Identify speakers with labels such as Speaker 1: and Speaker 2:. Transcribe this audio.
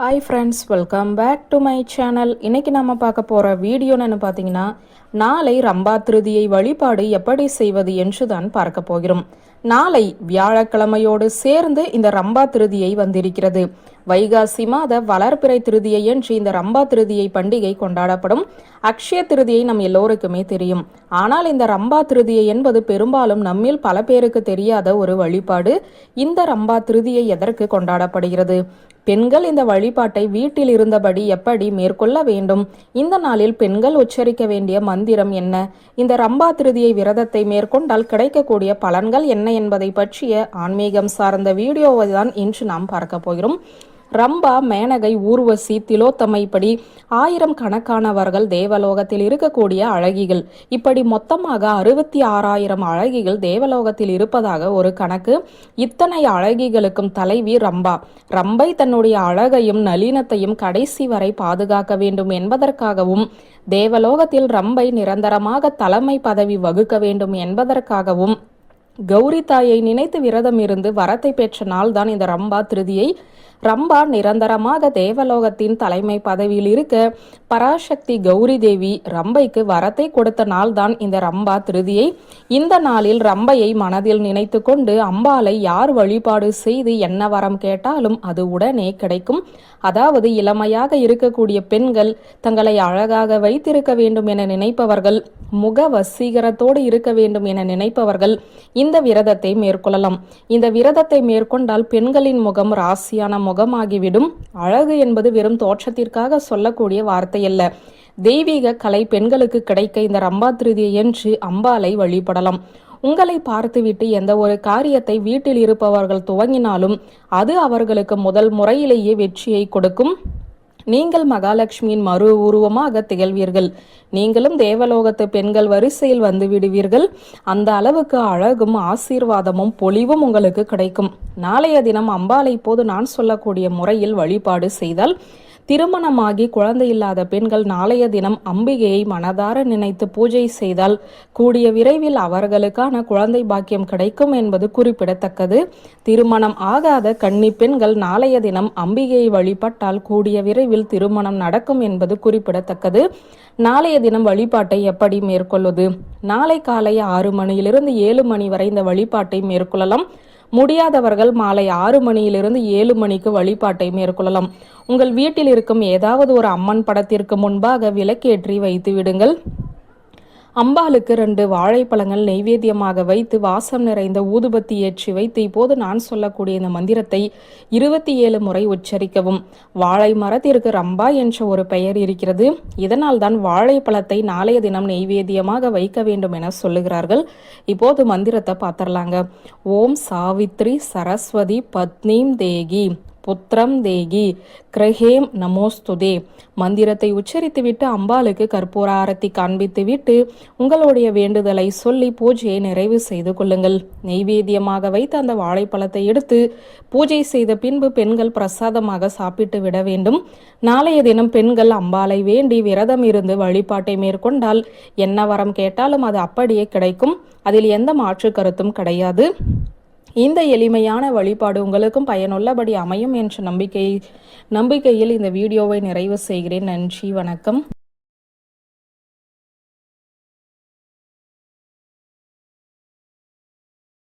Speaker 1: Hi friends welcome back to my channel இன்றைக்கி நம்ம பார்க்க போகிற வீடியோன்னு பார்த்தீங்கன்னா நாளை ரம்பா திருதியை வழிபாடு எப்படி செய்வது என்று தான் பார்க்க போகிறோம். நாளை வியாழக்கிழமையோடு சேர்ந்து இந்த ரம்பா திருதியை வந்திருக்கிறது. வைகாசி மாத வளர்பிறை திருதியை என்று இந்த ரம்பா திருதியை பண்டிகை கொண்டாடப்படும். அக்ஷய திருதியை நம் எல்லோருக்குமே தெரியும். ஆனால் இந்த ரம்பா திருதியை என்பது பெரும்பாலும் நம்மில் பல பேருக்கு தெரியாத ஒரு வழிபாடு. இந்த ரம்பா திருதியை எதற்கு கொண்டாடப்படுகிறது? பெண்கள் இந்த வழிபாட்டை வீட்டில் இருந்தபடி எப்படி மேற்கொள்ள வேண்டும்? இந்த நாளில் பெண்கள் உச்சரிக்க வேண்டிய மந்திரம் என்ன? இந்த ரம்பா திருதியை விரதத்தை மேற்கொண்டால் கிடைக்கக்கூடிய பலன்கள் என்ன என்பதை பற்றிய ஆன்மீகம் சார்ந்த வீடியோவை தான் இன்று நாம் பார்க்க போகிறோம். ரம்பா மேனகை ஊர்வசி திலோத்தமைப்படி ஆயிரம் கணக்கானவர்கள் தேவலோகத்தில் இருக்கக்கூடிய அழகிகள். இப்படி மொத்தமாக அறுபத்தி ஆறாயிரம் அழகிகள் தேவலோகத்தில் இருப்பதாக ஒரு கணக்கு. இத்தனை அழகிகளுக்கும் தலைவி ரம்பா. ரம்பை தன்னுடைய அழகையும் நளினத்தையும் கடைசி வரை பாதுகாக்க வேண்டும் என்பதற்காகவும் தேவலோகத்தில் ரம்பை நிரந்தரமாக தலைமை பதவி வகுக்க வேண்டும் என்பதற்காகவும் கௌரி தாயை நினைத்து விரதம் இருந்து வரத்தை பெற்ற நாள்தான் இந்த ரம்பா திருதியை ரம்பா நிரந்தரமாக தேவலோகத்தின் தலைமை பதவியில் இருக்க பராசக்தி கௌரி தேவி ரம்பைக்கு வரத்தை கொடுத்த நாள்தான் இந்த ரம்பா திருதியை. இந்த நாளில் ரம்பையை மனதில் நினைத்து கொண்டு அம்பாலை யார் வழிபாடு செய்து என்ன வரம் கேட்டாலும் அது உடனே கிடைக்கும். அதாவது இளமையாக இருக்கக்கூடிய பெண்கள் தங்களை அழகாக வைத்திருக்க வேண்டும் என நினைப்பவர்கள் முக வசீகரத்தோடு இருக்க வேண்டும் என நினைப்பவர்கள் இந்த விரதத்தை மேற்கொள்ளலாம். இந்த விரதத்தை மேற்கொண்டால் பெண்களின் முகம் ராசியான முகமாகிவிடும். அழகு என்பது வெறும் தோற்றத்திற்காக சொல்லக்கூடிய வார்த்தை அல்ல தெய்வீக கலை பெண்களுக்கு கிடைக்க இந்த ரம்பா திருதியை என்று அம்பாலை வழிபடலாம். உங்களை பார்த்துவிட்டு எந்த ஒரு காரியத்தை வீட்டில் இருப்பவர்கள் துவங்கினாலும் அது அவர்களுக்கு முதல் முறையிலேயே வெற்றியை கொடுக்கும். நீங்கள் மகாலட்சுமியின் மறு உருவமாக திகழ்வீர்கள். நீங்களும் தேவலோகத்து பெண்கள் வரிசையில் வந்து விடுவீர்கள். அந்த அளவுக்கு அழகும் ஆசீர்வாதமும் பொலிவும் உங்களுக்கு கிடைக்கும். நாளைய தினம் அம்பாலை போது நான் சொல்லக்கூடிய முறையில் வழிபாடு செய்தால் திருமணமாகி குழந்தை இல்லாத பெண்கள் நாளைய தினம் அம்பிகையை மனதார நினைத்து பூஜை செய்தால் கூடிய விரைவில் அவர்களுக்கான குழந்தை பாக்கியம் கிடைக்கும் என்பது குறிப்பிடத்தக்கது. திருமணம் ஆகாத கன்னி பெண்கள் நாளைய தினம் அம்பிகையை வழிபட்டால் கூடிய விரைவில் திருமணம் நடக்கும் என்பது குறிப்பிடத்தக்கது. நாளைய தினம் வழிபாட்டை எப்படி மேற்கொள்வது? நாளை காலை ஆறு மணியிலிருந்து ஏழு மணி வரை இந்த வழிபாட்டை மேற்கொள்ளலாம். முடியாதவர்கள் மாலை ஆறு மணியிலிருந்து ஏழு மணிக்கு வழிபாட்டை மேற்கொள்ளலாம். உங்கள் வீட்டில் இருக்கும் ஏதாவது ஒரு அம்மன் படத்திற்கு முன்பாக விளக்கேற்றி வைத்து விடுங்கள். அம்பாளுக்கு ரெண்டு வாழைப்பழங்கள் நெய்வேத்தியமாக வைத்து வாசம் நிறைந்த ஊதுபத்தி ஏற்றி வைத்து இப்போது நான் சொல்லக்கூடிய இந்த மந்திரத்தை இருபத்தி ஏழு முறை உச்சரிக்கவும். வாழை மரத்திற்கு ரம்பா என்ற ஒரு பெயர் இருக்கிறது. இதனால் தான் வாழைப்பழத்தை நாளைய தினம் நெய்வேத்தியமாக வைக்க வேண்டும் என சொல்லுகிறார்கள். இப்போது மந்திரத்தை பார்த்துடலாங்க. ஓம் சாவித்ரி சரஸ்வதி பத்னீம் தேகி. புத்திரம் தேகி. கிரஹேம் நமோஸ்துதே. மந்திரத்தை உச்சரித்துவிட்டு அம்பாளுக்கு கற்பூர ஆரத்தி காண்பித்துவிட்டு உங்களுடைய வேண்டுதலை சொல்லி பூஜையை நிறைவு செய்து கொள்ளுங்கள். நெய்வேத்தியமாக வைத்து அந்த வாழைப்பழத்தை எடுத்து பூஜை செய்த பின்பு பெண்கள் பிரசாதமாக சாப்பிட்டு விட வேண்டும். நாளைய தினம் பெண்கள் அம்பாளை வேண்டி விரதம் இருந்து வழிபாட்டை மேற்கொண்டால் என்ன வரம் கேட்டாலும் அது அப்படியே கிடைக்கும். அதில் எந்த மாற்று கருத்தும் கிடையாது. இந்த எளிமையான வழிபாடு உங்களுக்கும் பயனுள்ளபடி அமையும் என்ற நம்பிக்கை நம்பிக்கையில் இந்த வீடியோவை நிறைவு செய்கிறேன். நன்றி வணக்கம்.